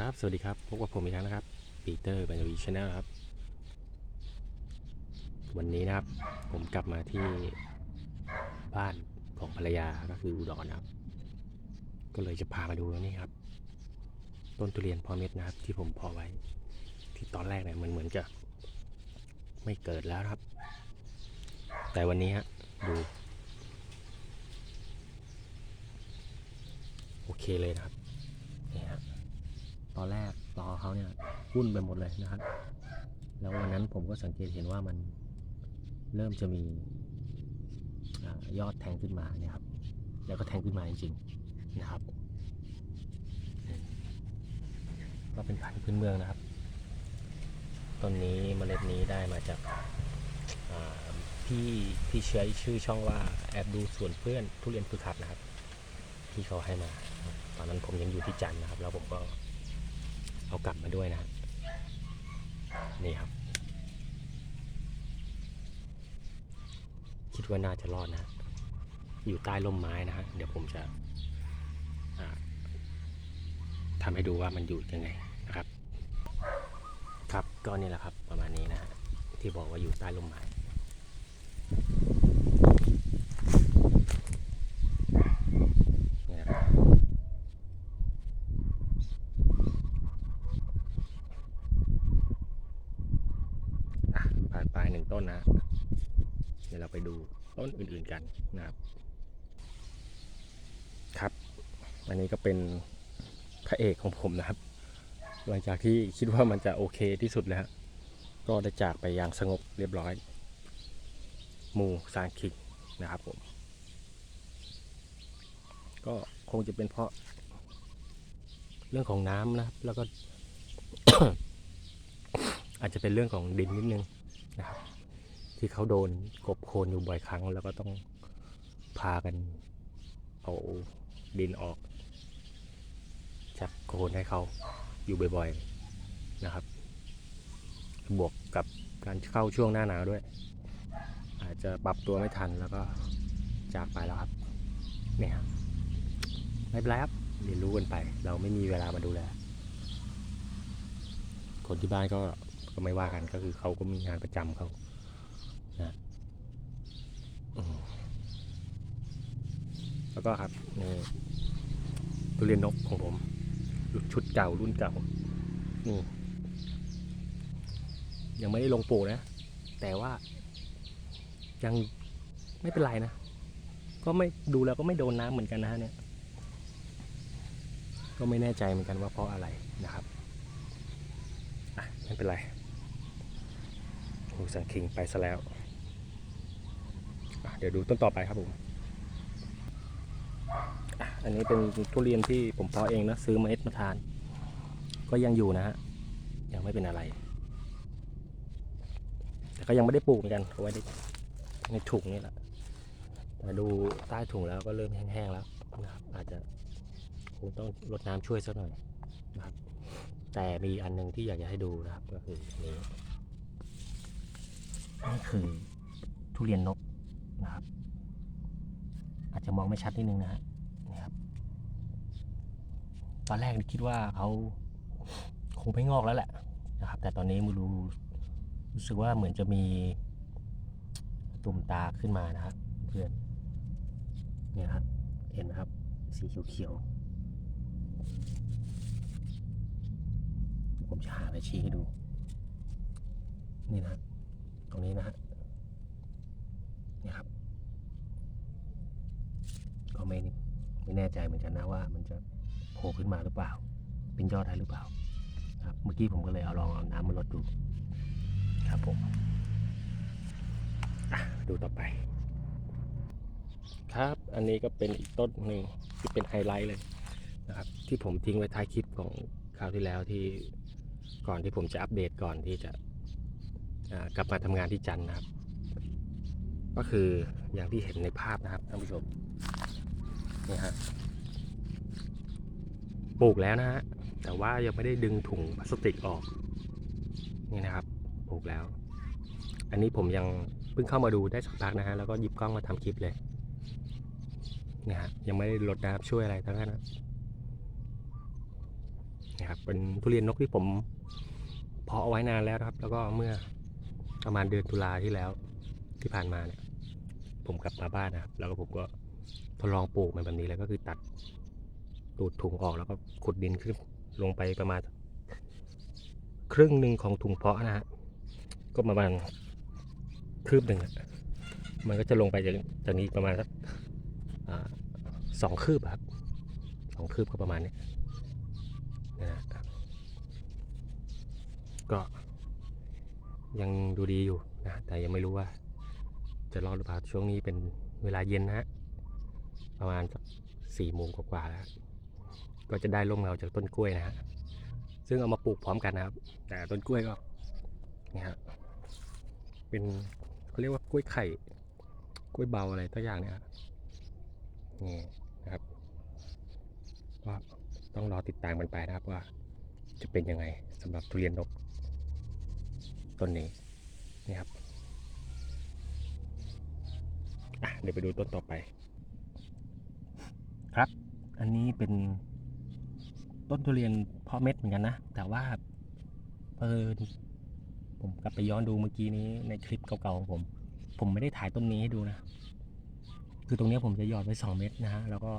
ครับ สวัสดีครับ พบกับผมอีกครั้งนะครับ ปีเตอร์บัญญีชาแนลครับ วันนี้นะครับ ผมกลับมาที่บ้านของภรรยา ก็คืออุดรนครับ ก็เลยจะพามาดูนี่ครับ ต้นทุเรียนพอเม็ดนะครับ ที่ผมเพอไว้ ที่ตอนแรกเนี่ยมันเหมือนจะไม่เกิดแล้วครับ แต่วันนี้ฮะ ดู โอเคเลยนะครับ ตอนแรกตอเขาเนี่ยวุ่นไปหมดเลยนะครับ แล้ววันนั้นผมก็สังเกตเห็นว่ามันเริ่มจะมีอยอดแทงขึ้นมาเนี่ยครับ แล้วก็แทงขึ้นมาจริงๆนะครับ ก็เป็นพันธุ์พื้นเมืองนะครับ ต้นนี้เมล็ดนี้ได้มาจากพี่ที่ใช้ชื่อช่องว่าแอบดูส่วนเพื่อนทุเรียนฝึกหัดนะครับ ที่เขาให้มา ตอนนั้นผมยังอยู่ที่จันทร์นะครับ แล้วผมก็ เอากลับมาด้วยนะ นี่ครับ คิดว่าน่าจะรอดนะ อยู่ใต้ร่มไม้นะฮะ เดี๋ยวผมจะทำให้ดูว่ามันอยู่ยังไงนะครับ ครับก็นี่แหละครับประมาณนี้นะฮะที่บอกว่าอยู่ใต้ร่มไม้นี่นะครับ อะผ่านไปหนึ่งต้นนะ เดี๋ยวเราไปดูต้นอื่นๆกันนะครับ ครับ อันนี้ก็เป็นพระเอกของผมนะครับ หลังจากที่คิดว่ามันจะโอเคที่สุดแล้ว ก็ได้จากไปอย่างสงบเรียบร้อยหมูซานคิงนะครับผม ก็คงจะเป็นเพราะ เรื่องของน้ำนะครับ แล้วก็ อาจจะเป็นเรื่องของดินนิดนึงนะครับ ที่เขาโดนกบโคลนอยู่บ่อยครั้ง แล้วก็ต้องพากันเอาดินออก จากโคลนให้เขาอยู่บ่อยๆนะครับ บวกกับการเข้าช่วงหน้าหนาวด้วย อาจจะปรับตัวไม่ทันแล้วก็จากไปแล้วครับเนี่ยไม่เป็นไรครับเรียนรู้กันไป เราไม่มีเวลามาดูแลคนที่บ้านก็ก็ไม่ว่ากันก็คือเขาก็มีงานประจำเขา นะอืมแล้วก็ครับนี่ทุเรียนนกของผมชุดเก่ารุ่นเก่านี่ยังไม่ได้ลงปลูกนะ แต่ว่า ยังไม่เป็นไรนะ ก็ไม่ดูแล้วก็ไม่โดนน้ำเหมือนกันนะฮะเนี่ย ก็ไม่แน่ใจเหมือนกันว่าเพราะอะไรนะครับอะไม่เป็นไรโอ้สังคิงไปซะแล้ว เดี๋ยวดูต้นต่อไปครับผมอันนี้เป็นทุเรียนที่ผมเพาะเองนะซื้อเมล็ดมาทาน ก็ยังอยู่นะฮะยังไม่เป็นอะไร แต่ก็ยังไม่ได้ปลูกเหมือนกันเอาไว้ในในถุงนี่แหละแต่ดูใต้ถุงแล้วก็เริ่มแห้งๆแล้วนะครับ อาจจะคงต้องรดน้ำช่วยสักหน่อยนะครับ แต่มีอันหนึงที่อยากจะให้ดูนะครับ ก็คือนี่นี่คือทุเรียนนก จจะมองไม่ชัดนิดนึงนะฮะนี่ครับ ตอนแรกคิดว่าเขาคงไม่งอกแล้วแหละนะครับ แต่ตอนนี้มูรู้รู้สึกว่าเหมือนจะมีตุ่มตาขึ้นมานะครับเพื่อนเนี่ยครับ เห็นไหมครับ สีเขียวๆผมจะหาไปชี้ให้ดู นี่นะตรงนี้นะฮะนี่ครับ ไม่ไม่แน่ใจเหมือนกันนะว่ามันจะโผล่ขึ้นมาหรือเปล่า เป็นยอดได้หรือเปล่า ครับ เมื่อกี้ผมก็เลยเอาลองเอาน้ำมาลดดู ครับผมดูต่อไป ครับอันนี้ก็เป็นอีกต้นหนึ่งที่เป็นไฮไลท์เลยนะครับ ที่ผมทิ้งไว้ท้ายคลิปของคราวที่แล้วที่ก่อนที่ผมจะอัปเดตก่อนที่จะกลับมาทำงานที่จันนะครับ ก็คืออย่างที่เห็นในภาพนะครับท่านผู้ชม นี่ฮะปลูกแล้วนะฮะแต่ว่ายังไม่ได้ดึงถุงพลาสติกออกนี่นะครับปลูกแล้ว อันนี้ผมยังเพิ่งเข้ามาดูได้สักพักนะฮะแล้วก็หยิบกล้องมาทำคลิปเลยนี่ฮะยังไม่ได้ลดน้ำช่วยอะไรทั้งนั้นนะนะครับเป็นทุเรียนนกที่ผมเพาะเอาไว้นานแล้วครับ แล้วก็เมื่อประมาณเดือนตุลาที่แล้วที่ผ่านมาเนี่ยผมกลับมาบ้านนะครับ แล้วก็ผมก็ ทดลองปลูกมันแบบนี้แล้วก็คือตัดตูดถุงออกแล้วก็ขุดดินขึ้นลงไปประมาณ ครึ่งหนึ่งของถุงเพาะนะฮะก็ประมาณคืบหนึ่งมันก็จะลงไปจากจากนี้ประมาณสักสองคืบครับสองคืบก็ประมาณนี้นะฮะก็ยังดูดีอยู่นะแต่ยังไม่รู้ว่า จะรอดหรือเปล่าช่วงนี้เป็นเวลาเย็นนะฮะ ประมาณสักสี่โมงกว่าๆแล้วก็จะได้ร่มเงาจากต้นกล้วยนะฮะซึ่งเอามาปลูกพร้อมกันนะครับ แต่ต้นกล้วยก็เนี่ยฮะเป็นเขาเรียกว่ากล้วยไข่กล้วยเบาอะไรตัวอย่างเนี่ยนี่นะครับก็ต้องรอติดตามกันไปนะครับว่าจะเป็นยังไงสำหรับทุเรียนนกต้นนี้นี่ครับอะเดี๋ยวไปดูต้นต่อไป ครับ อันนี้เป็นต้นทุเรียนเพาะเม็ดเหมือนกันนะ แต่ว่าเออผมกลับไปย้อนดูเมื่อกี้นี้ในคลิปเก่าๆของผม ผมไม่ได้ถ่ายต้นนี้ให้ดูนะ คือตรงนี้ผมจะหยอดไว้สองเม็ดนะฮะ แล้วก็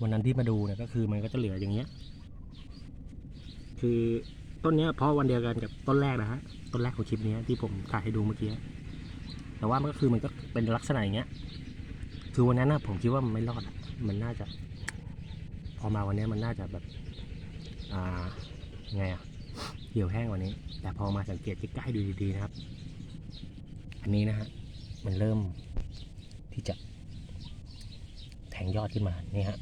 วันนั้นที่มาดูเนี่ยก็คือมันก็จะเหลืออย่างเงี้ย คือต้นเนี้ยเพาะวันเดียวกันกับต้นแรกนะฮะ ต้นแรกของคลิปนี้ที่ผมถ่ายให้ดูเมื่อกี้ แต่ว่ามันก็คือมันก็เป็นลักษณะอย่างเงี้ย คือวันนั้นนะผมคิดว่ามันไม่รอดอะ มันน่าจะ พอมาวันนี้มันน่าจะแบบอ่าไงอะเหี่ยวแห้งกว่านี้ แต่พอมาสังเกตใกล้ๆดูดีๆนะครับ อันนี้นะฮะมันเริ่มที่จะแทงยอดขึ้นมานี่ฮะ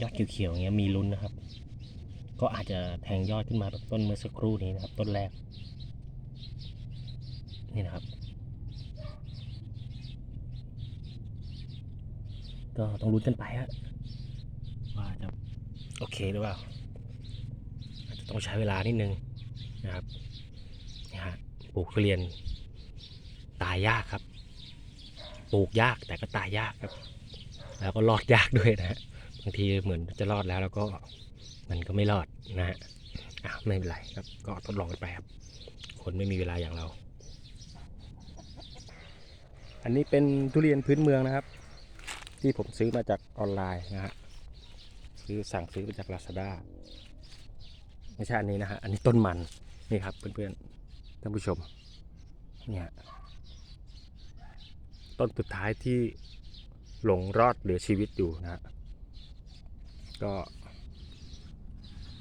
ยอดเขียวๆอย่างเงี้ยมีลุ้นนะครับ ก็อาจจะแทงยอดขึ้นมาแบบต้นเมื่อสักครู่นี้นะครับ ต้นแรกนี่นะครับ ก็ต้องลุ้นกันไปฮะว่าจะโอเคหรือเปล่าอาจจะต้องใช้เวลานิดนึงนะครับนี่ฮะปลูกทุเรียน ตายยากครับ ปลูกยากแต่ก็ตายยากครับ แล้วก็รอดยากด้วยนะฮะบางทีเหมือนจะรอดแล้วแล้วก็มันก็ไม่รอดนะฮะอะไม่เป็นไรครับก็ทดลองกันไปครับ คนไม่มีเวลาอย่างเรา อันนี้เป็นทุเรียนพื้นเมืองนะครับ ที่ผมซื้อมาจากออนไลน์นะฮะซื้อสั่งซื้อมาจาก Lazada ไม่ใช่อันนี้นะฮะอันนี้ต้นมันนี่ครับเพื่อนๆท่านผู้ชมเนี่ยต้นสุดท้ายที่หลงรอดเหลือชีวิตอยู่นะฮะก็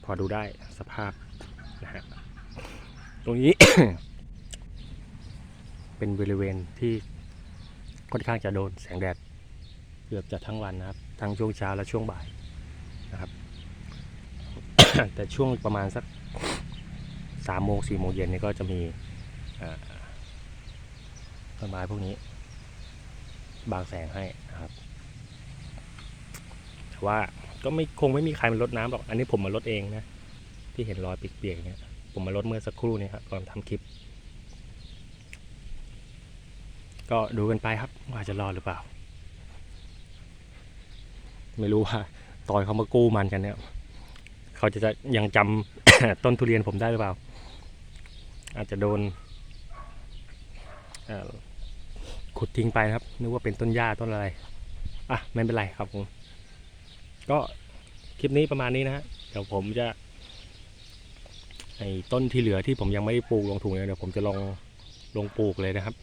พอดูได้สภาพนะฮะตรงนี้ เป็นบริเวณที่ค่อนข้างจะโดนแสงแดด กือบจะทั้งวันนะครับ ทั้งช่วงเช้าและช่วงบ่ายนะครับ แต่ช่วงประมาณสักสามโมงสี่โมงเย็นนี่ก็จะมีต้นไม้พวกนี้บางแสงให้นะครับ แต่ว่าก็ไม่คงไม่มีใครมารดน้ำหรอก อันนี้ผมมารดเองนะ ที่เห็นรอยเปียกๆเนี่ย ผมมารดเมื่อสักครู่นี้ครับก่อนทำคลิป ก็ดูกันไปครับว่าจะรอดหรือเปล่า ไม่รู้ว่าตอนเขามากู้มันกันเนี่ยเขาจะจะยังจำต้นทุเรียนผมได้หรือเปล่า อาจจะโดนขุดทิ้งไปนะครับนึกว่าเป็นต้นหญ้าต้นอะไรอะไม่เป็นไรครับผมก็คลิปนี้ประมาณนี้นะฮะเดี๋ยวผมจะไอ้ต้นที่เหลือที่ผมยังไม่ได้ปลูกลงถุงเนี่ยเดี๋ยวผมจะลองลงปลูกเลยนะครับ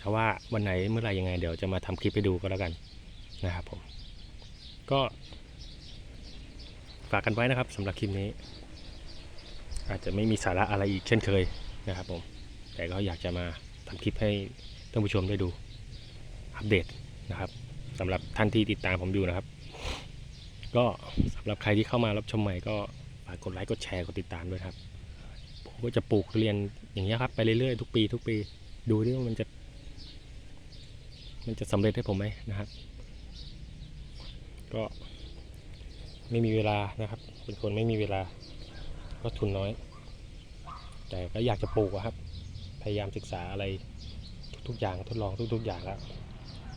เพราะว่าวันไหนเมื่อไหร่ยังไง เดี๋ยวจะมาทำคลิปให้ดูก็แล้วกันนะครับผม ก็ฝากกันไว้นะครับสำหรับคลิปนี้ อาจจะไม่มีสาระอะไรอีกเช่นเคยนะครับผมแต่ก็อยากจะมาทำคลิปให้ท่านผู้ชมได้ดูอัปเดตนะครับสำหรับท่านที่ติดตามผมอยู่นะครับ ก็สำหรับใครที่เข้ามารับชมใหม่ก็ฝากกดไลค์กดแชร์กดติดตามด้วยครับผมก็จะปลูกทุเรียนอย่างเงี้ครับไปเรื่อยๆทุกปี ทุกปีดูดิว่ามันจะ มันจะสำเร็จให้ผมไหมนะครับ ก็ไม่มีเวลานะครับ เป็นคนไม่มีเวลา ก็ทุนน้อย แต่ก็อยากจะปลูกครับ พยายามศึกษาอะไรทุกๆอย่างทดลองทุก ๆ อย่างแล้ว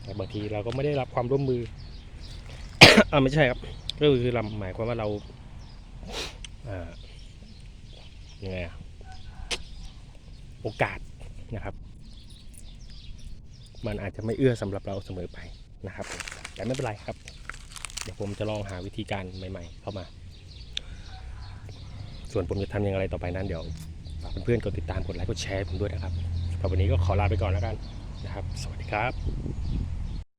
แต่บางทีเราก็ไม่ได้รับความร่วมมืออ่าไม่ใช่ครับก็คือเราหมายความว่าเราอ่อยังไงอะโอกาสนะครับ มันอาจจะไม่เอื้อสำหรับเราเสมอไปนะครับ แต่ไม่เป็นไรครับ เดี๋ยวผมจะลองหาวิธีการใหม่ ๆ เข้ามา ส่วนผมจะทำอย่างไรต่อไปนั้นเดี๋ยวฝากเพื่อนๆกดติดตามกดไลค์กดแชร์ผมด้วยนะครับสำหรับวันนี้ก็ขอลาไปก่อนแล้วกันนะครับ สวัสดีครับ